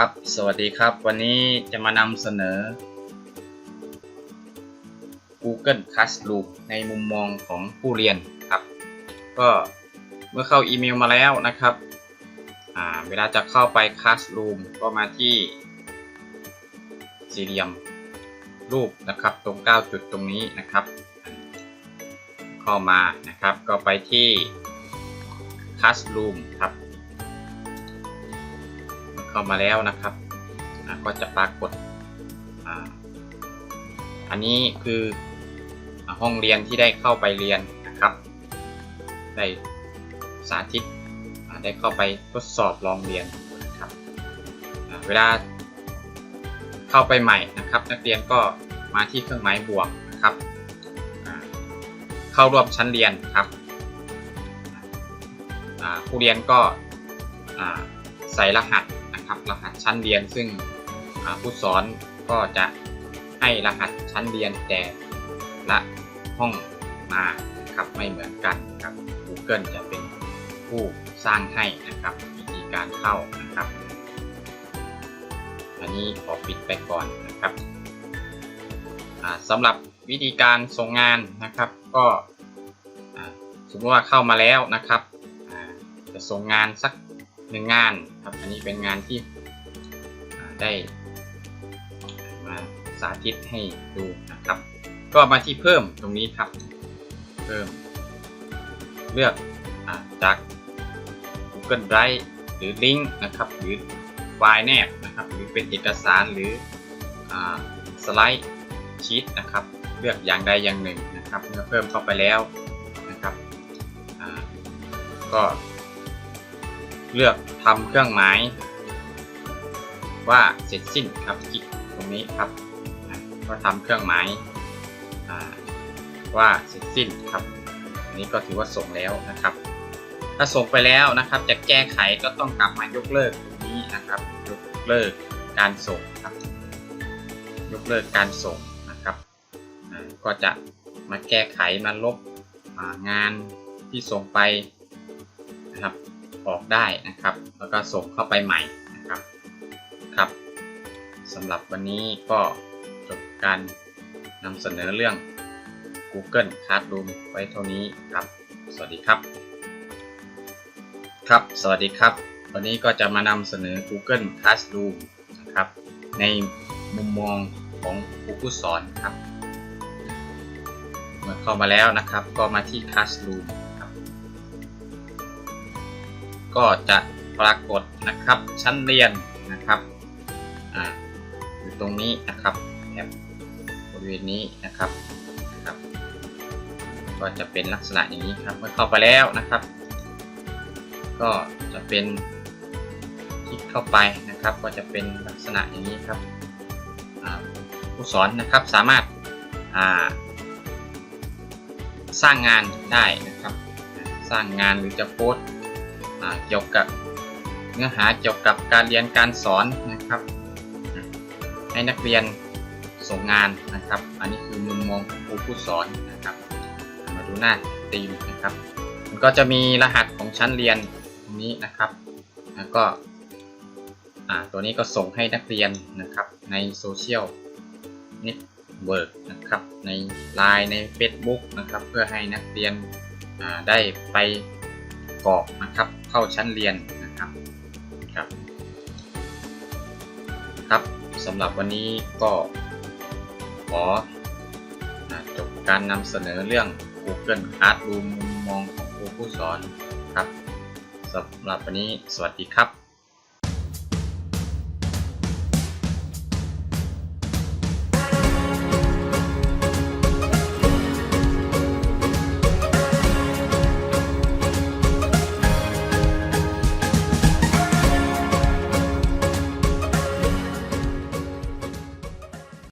ครับ สวัสดีครับ วันนี้จะมานำเสนอ Google Classroom ในมุมมองของผู้เรียนครับ ก็เมื่อเข้าอีเมลมาแล้วนะครับเวลาจะเข้าไป Classroom ก็มาที่สี่เหลี่ยมรูปนะครับตรง 9 จุดตรงนี้นะครับ เข้ามานะครับก็ไปที่ Classroom ครับ เข้ามาแล้วนะครับก็จะปรากฏอันนี้คือห้องเรียนที่ได้เข้าไปเรียนนะครับ ได้สาธิตได้เข้าไปทดสอบลองเรียนนะครับเวลาเข้าไปใหม่นะครับ นักเรียนก็มาที่เครื่องหมายบวกนะครับเข้าร่วมชั้นเรียนครับผู้เรียนก็ใส่รหัส นะครับ รหัสชั้นเรียนซึ่งผู้สอนก็จะให้รหัสชั้นเรียนแต่ละห้องมาครับไม่เหมือนกันครับ Google จะเป็นผู้สร้างให้นะครับวิธีการเข้านะครับ อันนี้ขอปิดไปก่อนนะครับสำหรับวิธีการส่งงานนะครับ ก็สมมติว่าเข้ามาแล้วนะครับจะส่งงานสัก หนึ่งงานครับ อันนี้เป็นงานที่ได้มาสาธิตให้ดูนะครับ ก็มาที่เพิ่มตรงนี้ครับ เพิ่ม เลือกอาจาก Google Drive หรือลิงก์นะครับ หรือไฟล์แนบนะครับ หรือเป็นเอกสารหรืออสไลด์ชีตนะครับ เลือกอย่างใดอย่างหนึ่งนะครับ เมื่อเพิ่มเข้าไปแล้วนะครับก็ เลือกทำเครื่องหมายว่าเสร็จสิ้นครับคลิกตรงนี้ครับอ่าก็ทำเครื่องหมายว่าเสร็จสิ้นครับอันนี้ก็ถือว่าส่งแล้วนะครับ ถ้าส่งไปแล้วนะครับ จะแก้ไขก็ต้องกลับมายกเลิกตรงนี้นะครับ ยกเลิกการส่งครับ ยกเลิกการส่งนะครับก็จะมาแก้ไขมาลบงานที่ส่งไปนะครับ ออกได้นะครับ แล้วก็ส่งเข้าไปใหม่นะครับครับสำหรับวันนี้ก็จบการนำเสนอเรื่อง Google Classroom ไว้เท่านี้ครับ สวัสดีครับ ครับ สวัสดีครับ วันนี้ก็จะมานำเสนอ Google Classroom นะครับ ในมุมมองของครูผู้สอนครับ เมื่อเข้ามาแล้วนะครับ ก็มาที่ Classroom ก็จะปรากฏนะครับชั้นเรียนนะครับอ่าอยู่ตรงนี้นะครับแถบบริเวณนี้นะครับนะครับ ก็จะเป็นลักษณะอย่างนี้ครับเมื่อเข้าไปแล้วนะครับ ก็จะเป็นคลิกเข้าไปนะครับ ก็จะเป็นลักษณะอย่างนี้ครับผู้สอนนะครับสามารถาสร้างงานได้นะครับ สร้างงานหรือจะโพสต์ เกี่ยวกับเนื้อหาเกี่ยวกับการเรียนการสอนนะครับ ให้นักเรียนส่งงานนะครับ อันนี้คือมุมมองของครูผู้สอนนะครับ มาดูหน้าธีมนะครับ มันก็จะมีรหัสของชั้นเรียนตรงนี้นะครับ แล้วก็ตัวนี้ก็ส่งให้นักเรียนนะครับในโซเชียลเน็ตเวิร์กนะครับใน Line ใน Facebook นะครับ เพื่อให้นักเรียนได้ไป กรอกนะครับ เข้าชั้นเรียนนะครับครับครับสำหรับวันนี้ก็ขอจบการนำเสนอเรื่อง Google Classroom มุมมองของครูผู้สอนครับสำหรับวันนี้สวัสดีครับ